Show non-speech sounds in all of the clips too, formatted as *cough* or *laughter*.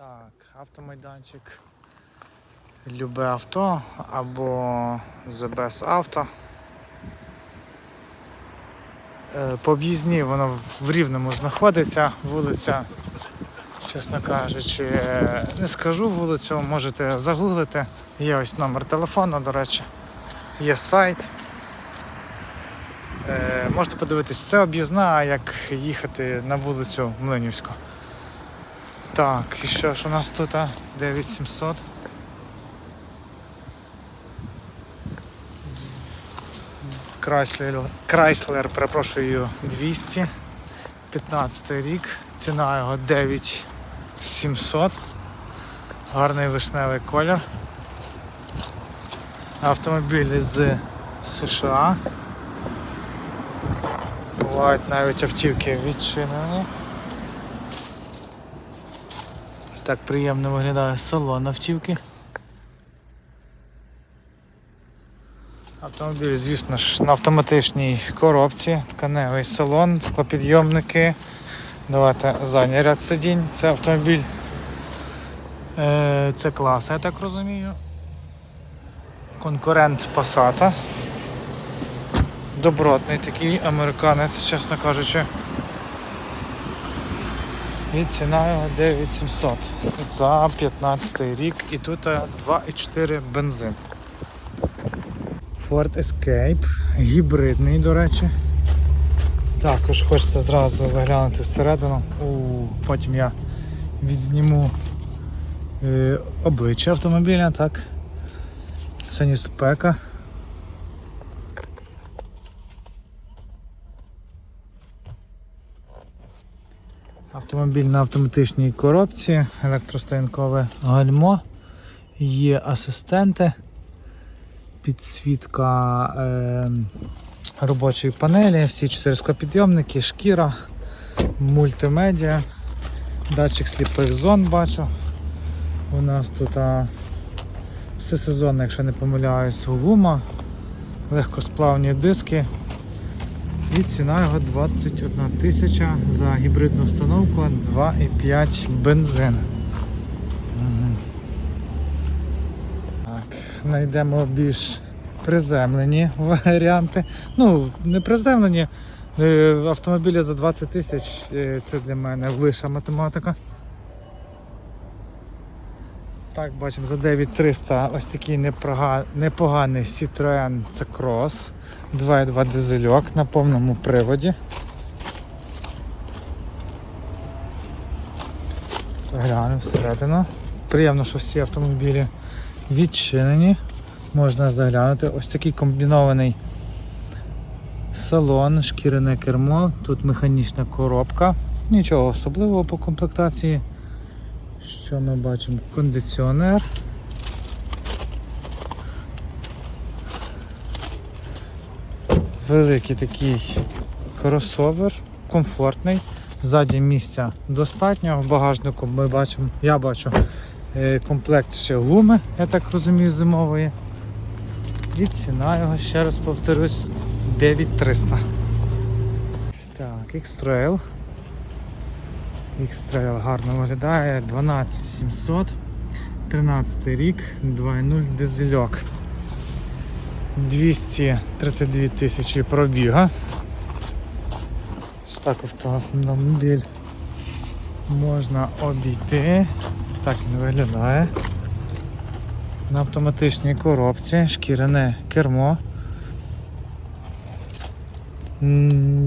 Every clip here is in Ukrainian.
Так, автомайданчик. Любе авто або Best Auto. Е, По об'їзні воно в Рівному знаходиться, вулиця, чесно кажучи, е, не скажу вулицю, можете загуглити. Є ось номер телефону, до речі, є сайт. Е, Можете подивитись, це об'їзна, як їхати на вулицю Млинівську. Так, і що ж у нас тут? а? 9700. Chrysler, Chrysler, перепрошую, 200. 15 рік. Ціна його 9700. Гарний вишневий колір. Автомобіль з США. Бувають навіть автівки відчинені. Ось так приємно виглядає салон автівки. Автомобіль, звісно ж, на автоматичній коробці, тканевий салон, склопідйомники. Давайте задній ряд сидінь. Це автомобіль. Е, Це клас, я так розумію. Конкурент Passat. Добротний такий американець, чесно кажучи. І ціна його 9700 за 15 рік і тут е, 2,4 бензин. Ford Escape, гібридний, до речі. Також хочеться зразу заглянути всередину. У, потім я відзніму е, обличчя автомобіля, так. Сьогодні спека. Автомобіль на автоматичній коробці, електростоянкове гальмо, є асистенти, підсвітка е, робочої панелі, всі чотири склопідйомники, шкіра, мультимедіа, датчик сліпих зон бачу. У нас тут а, все сезонне, якщо не помиляюсь, гума, легкосплавні диски. І ціна його 21 тисяча за гібридну установку 2,5 бензин. Так, знайдемо більш приземлені варіанти. Ну, не приземлені. е, Автомобілі за 20 тисяч е, це для мене вища математика. Так, бачимо за 9300 ось такий непоганий Citroen C-Cross 2.2 дизельок на повному приводі. Заглянемо всередину. Приємно, що всі автомобілі відчинені. Можна заглянути. Ось такий комбінований салон, шкіряне кермо, тут механічна коробка. Нічого особливого по комплектації. Що ми бачимо? Кондиціонер. Великий такий кросовер, комфортний. Ззаді місця достатньо. В багажнику ми бачимо, я бачу е, комплект ще гуми, я так розумію, зимової. І ціна його, ще раз повторюсь, 9300. Так, X-Trail. X-Trail гарно виглядає, 12700, 13 рік, 2.0 дизельок. 232 тисячі пробіга. Ось так автомобіль можна обійти. Так він виглядає. На автоматичній коробці, шкіряне кермо.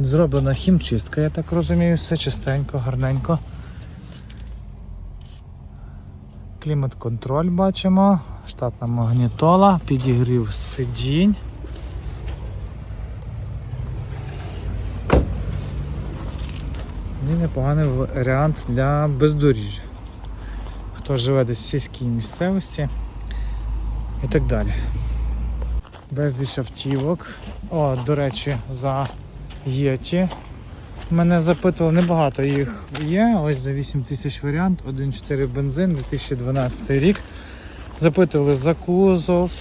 Зроблена хімчистка, я так розумію, все чистенько, гарненько. Клімат-контроль бачимо, штатна магнітола, підігрів сидінь. І непоганий варіант для бездоріжжя. Хто живе десь в сільській місцевості і так далі. Безліч автівок. О, до речі, за Єті. Мене запитували, небагато їх є. Ось за 8 тисяч варіант, 1.4 бензин, 2012 рік. Запитували за кузов,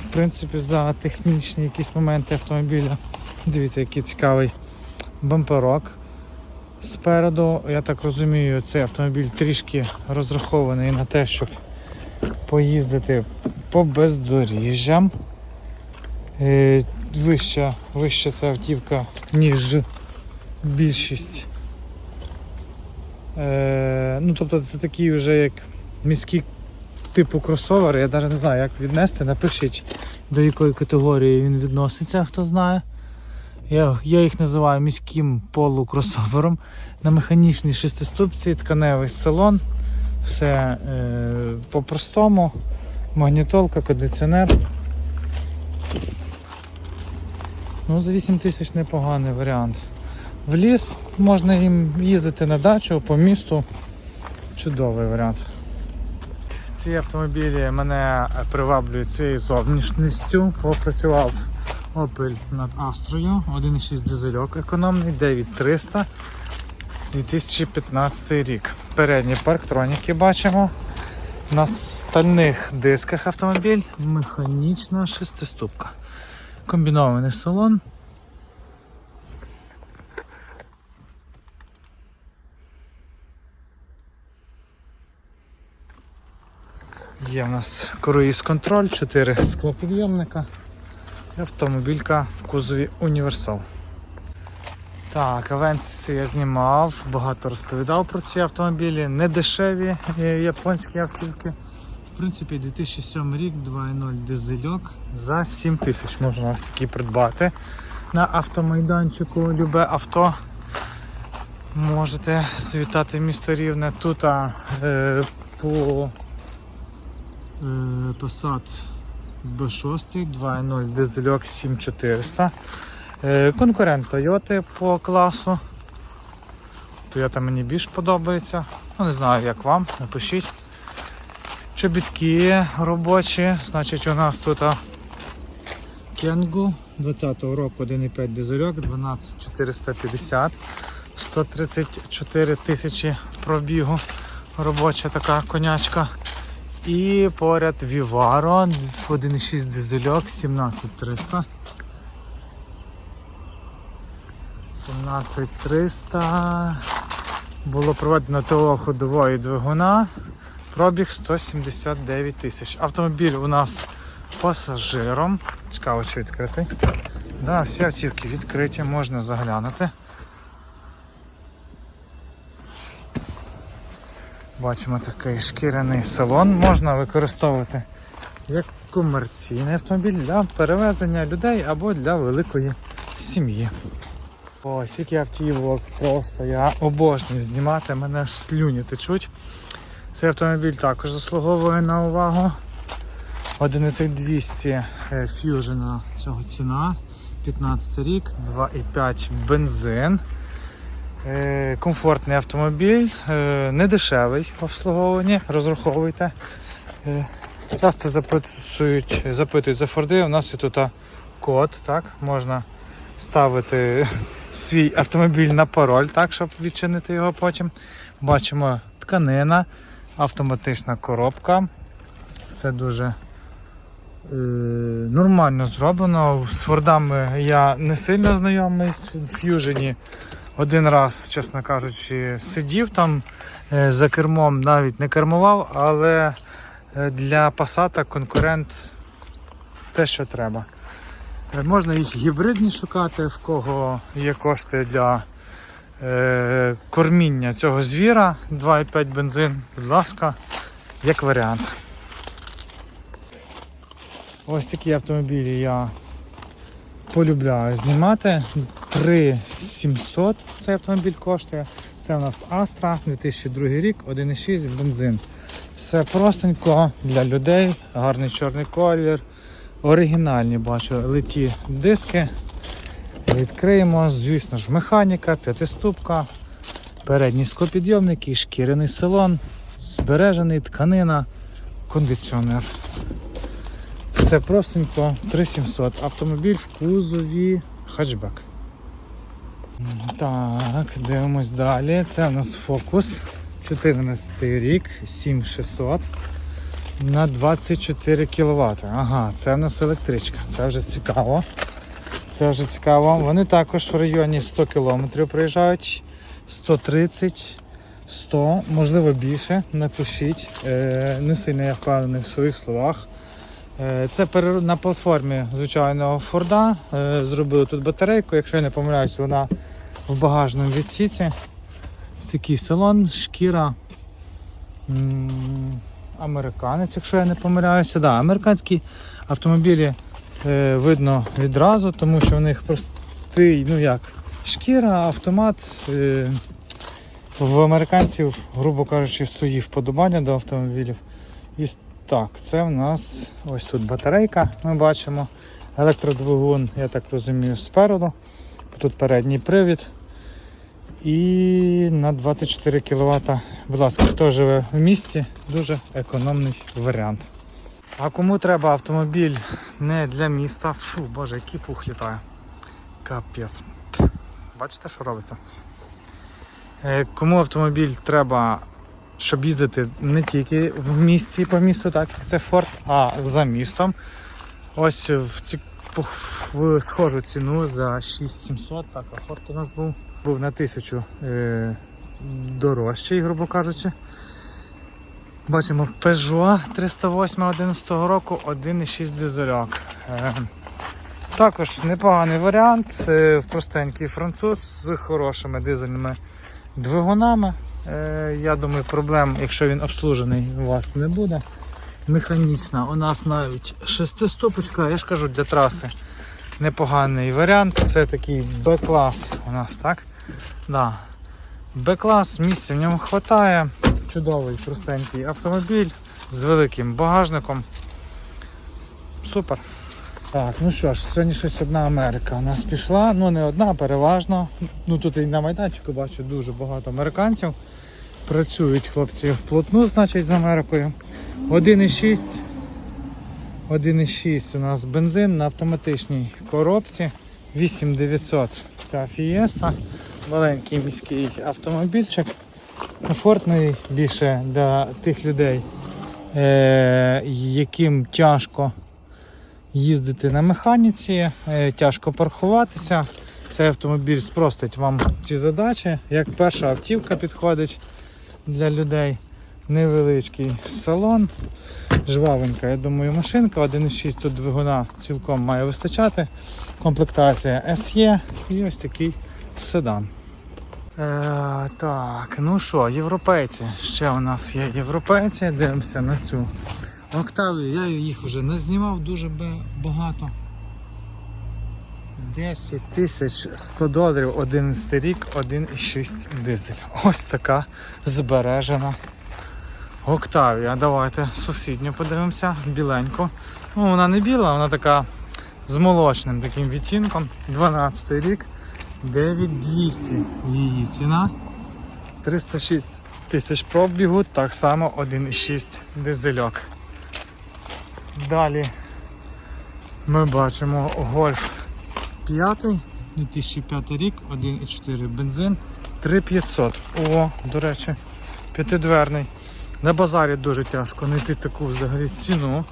в принципі, за технічні якісь моменти автомобіля. Дивіться, який цікавий бамперок. Спереду, я так розумію, цей автомобіль трішки розрахований на те, щоб поїздити по бездоріжжям. Вища, вища ця автівка, ніж більшість. Е, ну, тобто це такий вже як міський типу кросовер. Я навіть не знаю, як віднести. Напишіть, до якої категорії він відноситься, хто знає. Я, я їх називаю міським полукросовером. На механічній шестиступці, тканевий салон. Все е, по-простому. Магнітолка, кондиціонер. Ну, за 8 тисяч непоганий варіант. В ліс можна їм їздити на дачу по місту. Чудовий варіант. Ці автомобілі мене приваблюють своєю зовнішністю. Попрацював Opel над Астрою, 1.6 дизельок економний, 9300, 2015 рік. Передні парктроніки бачимо. На стальних дисках автомобіль, механічна шестиступка. Комбінований салон. Є в нас круїз контроль, 4 склопідйомника. І автомобілька в кузові універсал. Так, Авенсіси я знімав, багато розповідав про ці автомобілі. Не дешеві е, японські автівки. В принципі, 2007 рік, 2.0 дизельок за 7 тисяч можна ось такі придбати. На автомайданчику любе авто. Можете завітати в місто Рівне. Тут а, е, по е, Passat B6 2.0 дизельок 7400. Е, Конкурент Toyota по класу. Toyota мені більш подобається. Ну, не знаю, як вам, напишіть. Чобітки робочі, значить у нас тут Кенгу 20-го року 1,5 дизельок, 12450, 134 тисячі пробігу. Робоча така конячка. І поряд Vivaro 1,6 дизельок 17300. 17300. Було проведено ТО ходової двигуна. Пробіг 179 тисяч. Автомобіль у нас пасажиром. Цікаво, чи відкритий. Да, всі автівки відкриті, можна заглянути. Бачимо такий шкіряний салон. Можна використовувати як комерційний автомобіль для перевезення людей або для великої сім'ї. Ось які автівок просто я обожнюю знімати, мене аж слюні течуть. Цей автомобіль також заслуговує на увагу. 11200 е, Fusion цього ціна. 15 рік, 2,5 бензин. Е, Комфортний автомобіль, е, не дешевий в обслуговуванні, розраховуйте. Е, Часто запитують, запитують за Форди, у нас є тут код, так, можна ставити *laughs* свій автомобіль на пароль, так, щоб відчинити його потім. Бачимо тканина, автоматична коробка. Все дуже е, нормально зроблено. З Фордами я не сильно знайомий в Fusion. Один раз, чесно кажучи, сидів там е, за кермом, навіть не кермував, але е, для Passat конкурент те, що треба. Е, Можна їх гібридні шукати, в кого є кошти для корміння цього звіра. 2,5 бензин, будь ласка, як варіант. Ось такі автомобілі я полюбляю знімати. 3700 цей автомобіль коштує. Це у нас Astra 2002 рік, 1,6 бензин. Все простенько для людей, гарний чорний колір. Оригінальні бачу литі диски. Відкриємо, звісно ж, механіка, п'ятиступка, передні склопідйомники, шкіряний салон, збережений тканина, кондиціонер. Все простенько, 3700. Автомобіль в кузові хатчбек. Так, дивимось далі. Це у нас фокус. 14 рік, 7600 на 24 кВт. Ага, це у нас електричка. Це вже цікаво. Це вже цікаво. Вони також в районі 100 км проїжджають. 130, 100, можливо більше. Напишіть. Е, Не сильно я впевнений в своїх словах. Е, Це на платформі звичайного Форда. Е, Зробили тут батарейку, якщо я не помиляюсь, вона в багажному відсіці. Такий салон, шкіра. Американець, якщо я не помиляюся. Да, американські автомобілі видно відразу, тому що в них простий, ну як, шкіра, автомат. Е, в американців, грубо кажучи, свої вподобання до автомобілів. І так, це в нас ось тут батарейка, ми бачимо. Електродвигун, я так розумію, спереду. Тут передній привід. І на 24 кВт. Будь ласка, хто живе в місті, дуже економний варіант. А кому треба автомобіль не для міста? Фу, боже, який пух літає. Капець. Бачите, що робиться? Е, Кому автомобіль треба, щоб їздити не тільки в місті по місту, так як це Ford, а за містом. Ось в, ці, в схожу ціну за 6700, так, а Ford у нас був, був на 1000 е, дорожчий, грубо кажучи. Бачимо Peugeot 308 11 року, 1,6 дизельок. Е, також непоганий варіант, е, простенький француз з хорошими дизельними двигунами. Е, Я думаю, проблем, якщо він обслужений, у вас не буде. Механічна, у нас навіть шестиступочка, я ж кажу, для траси непоганий варіант. Це такий Б-клас у нас, так? Да. Б-клас, місця в ньому вистачає. Чудовий, простенький автомобіль з великим багажником. Супер. Так, ну що ж, сьогодні щось одна Америка у нас пішла. Ну не одна, переважно. Ну тут і на майданчику бачу дуже багато американців. Працюють хлопці вплотну, значить, з Америкою. 1,6. 1,6 у нас бензин на автоматичній коробці. 8900 ця фієста. Маленький міський автомобільчик. Комфортний більше для тих людей, е- яким тяжко їздити на механіці, е, тяжко паркуватися. Цей автомобіль спростить вам ці задачі. Як перша автівка підходить для людей. Невеличкий салон, жвавенька, я думаю, машинка. 1,6 тут двигуна цілком має вистачати. Комплектація SE і ось такий седан. Е, так, ну що, європейці. Ще у нас є європейці, дивимося на цю Октавію. Я їх вже не знімав дуже багато. 10 тисяч 100 доларів 11 рік, 1,6 дизель. Ось така збережена Октавія. Давайте сусідню подивимося, біленьку. Ну, вона не біла, вона така з молочним таким відтінком. 12 рік, 9200 її ціна. 306 тисяч пробігу, так само 1,6 дизельок. Далі ми бачимо Golf 5, 2005 рік, 1,4 бензин, 3500. О, до речі, п'ятидверний. На базарі дуже тяжко знайти таку взагалі ціну.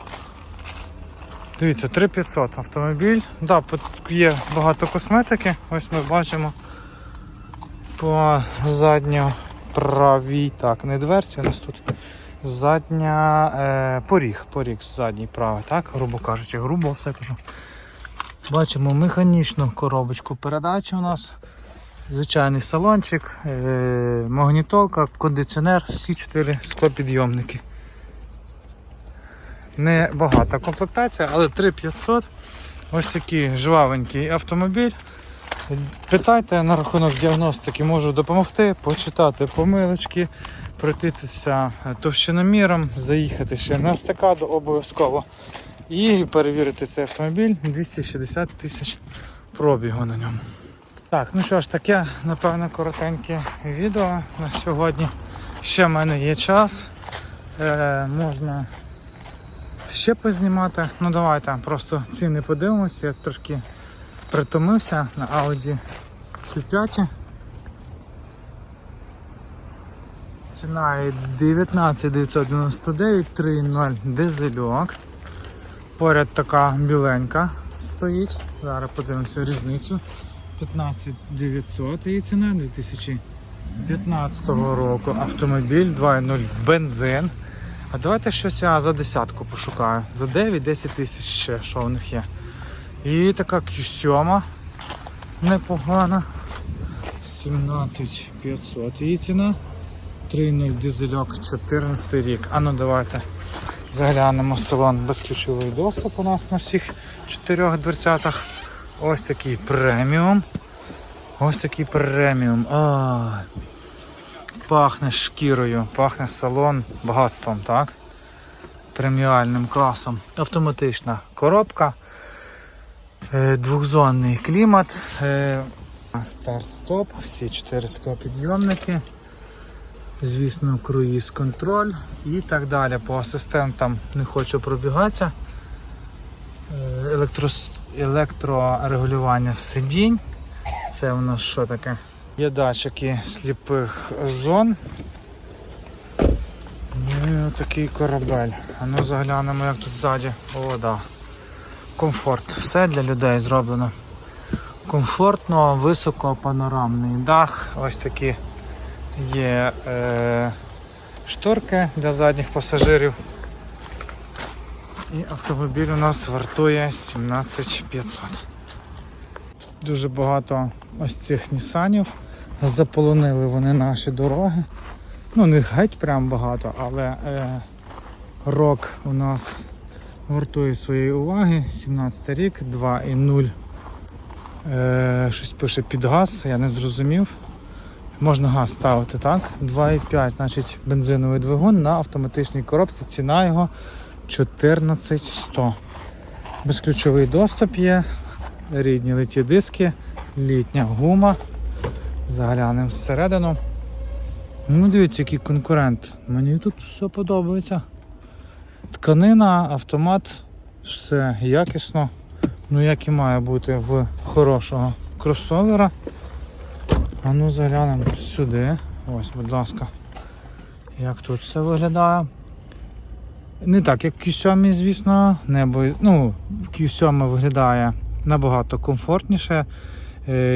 Дивіться, 3500 автомобіль. Да, є багато косметики. Ось ми бачимо по задньо правій. Так, не дверці у нас тут. Задня е, поріг, поріг задній правий, так, грубо кажучи, грубо все кажу. Бачимо механічну коробочку передач у нас. Звичайний салончик, е, магнітолка, кондиціонер, всі чотири склопідйомники. Не багата комплектація, але 3500. Ось такий жвавенький автомобіль. Питайте на рахунок діагностики, можу допомогти, почитати помилочки, пройтися товщиноміром, заїхати ще на стакаду обов'язково і перевірити цей автомобіль 260 тисяч пробігу на ньому. Так, ну що ж, таке, напевно, коротеньке відео на сьогодні. Ще в мене є час. Е, можна ще познімати. Ну давайте просто ціни подивимося. Я трошки притомився на Audi Q5. Ціна 19 999 3.0 дизельок. Поряд така біленька стоїть. Зараз подивимося різницю. 15 900 її ціна, 15-го року автомобіль 2.0 бензин. А давайте щось я за десятку пошукаю. За 9-10 тисяч ще, що в них є. І така Q7 непогана. 17500 її ціна. 3.0 дизельок 14 рік. А ну давайте заглянемо в салон безключовий доступ у нас на всіх чотирьох дверцятах. Ось такий преміум. Ось такий преміум. А, пахне шкірою, пахне салон багатством, так? Преміальним класом. Автоматична коробка. Е, Двохзонний клімат. е, Старт-стоп, всі чотири склопідйомники. Звісно, круїз контроль і так далі. По асистентам не хочу пробігатися. Е, Електрос... Електрорегулювання сидінь. Це у нас що таке? Є датчики сліпих зон. Ну і такий корабель. А ну заглянемо, як тут ззаді. О, да. Комфорт. Все для людей зроблено. Комфортно, високо панорамний дах. Ось такі є е, шторки для задніх пасажирів. І автомобіль у нас вартує 17500. Дуже багато ось цих нісанів. Заполонили вони наші дороги. Ну, не геть прям багато, але е, рок у нас вартує своєї уваги. 17 рік, 2,0. Е, щось пише під газ, я не зрозумів. Можна газ ставити, так? 2,5, значить бензиновий двигун на автоматичній коробці. Ціна його 14100. Безключовий доступ є, рідні литі диски, літня гума. Заглянемо всередину. Ну, дивіться, який конкурент. Мені тут все подобається. Тканина, автомат, все якісно. Ну, як і має бути в хорошого кросовера. А ну заглянемо сюди. Ось, будь ласка. Як тут все виглядає. Не так, як Q7, звісно, небо. Ну, Q7 виглядає набагато комфортніше,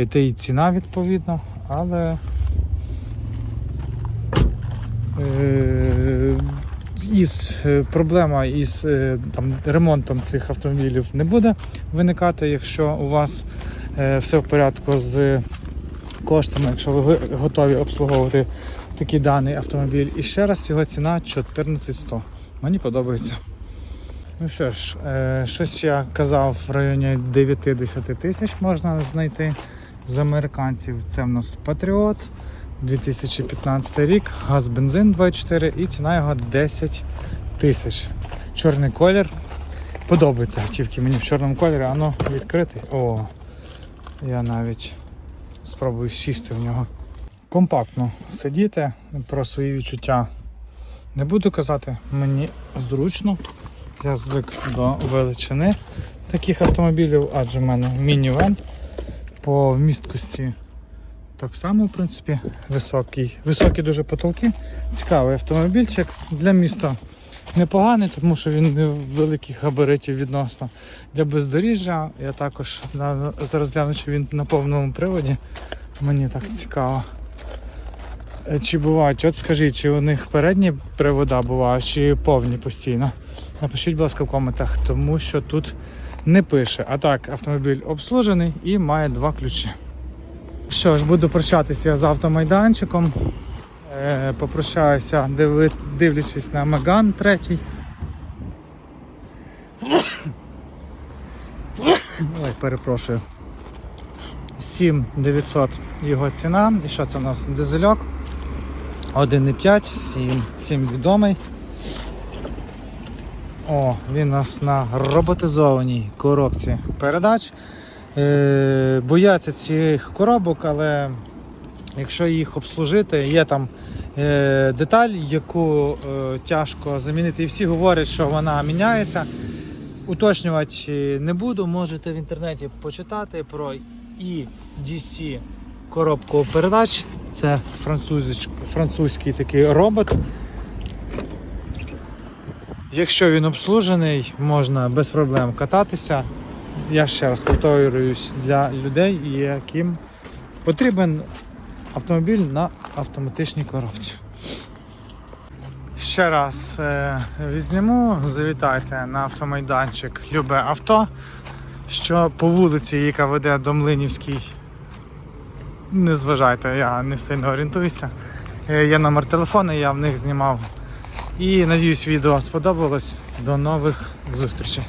та й ціна відповідно, але е, із, е, проблема із е, там, ремонтом цих автомобілів не буде виникати, якщо у вас е, все в порядку з коштами, якщо ви готові обслуговувати такий даний автомобіль. І ще раз його ціна 14100. Мені подобається. Ну що ж, е, щось я казав в районі 9-10 тисяч можна знайти з американців. Це в нас Patriot 2015 рік, газ бензин 2.4 і ціна його 10 тисяч. Чорний колір. Подобається автівки мені в чорному кольорі, воно відкритий. О, я навіть спробую сісти в нього. Компактно сидіти про свої відчуття. Не буду казати, мені зручно. Я звик до величини таких автомобілів, адже в мене мінівен по вмісткості так само, в принципі, високий. Високі дуже потолки. Цікавий автомобільчик для міста непоганий, тому що він не великих габаритів відносно для бездоріжжя. Я також зараз гляну, чи він на повному приводі. Мені так цікаво. Е, Чи бувають, от скажіть, чи у них передні привода бувають, чи повні постійно? Напишіть, будь ласка, в коментах, тому що тут не пише. А так, автомобіль обслужений і має два ключі. Що ж, буду прощатися з автомайданчиком. Е, попрощаюся, диви- дивлячись на Меган третій. Ой, перепрошую. 7900 його ціна. І що це у нас? Дизельок. 1,5, 7, 7 відомий. О, він у нас на роботизованій коробці передач. Е, бояться цих коробок, але якщо їх обслужити, є там е, деталь, яку е, тяжко замінити. І всі говорять, що вона міняється. Уточнювати не буду, можете в інтернеті почитати про EDC коробку передач. Це французький такий робот. Якщо він обслужений, можна без проблем кататися. Я ще раз повторююсь для людей, яким потрібен автомобіль на автоматичній коробці. Ще раз е, відзніму, завітайте на автомайданчик Любе авто, що по вулиці, яка веде до Млинівській. Не зважайте, я не сильно орієнтуюся. Е, Є номер телефону, я в них знімав. І надіюсь, відео сподобалось. До нових зустрічей.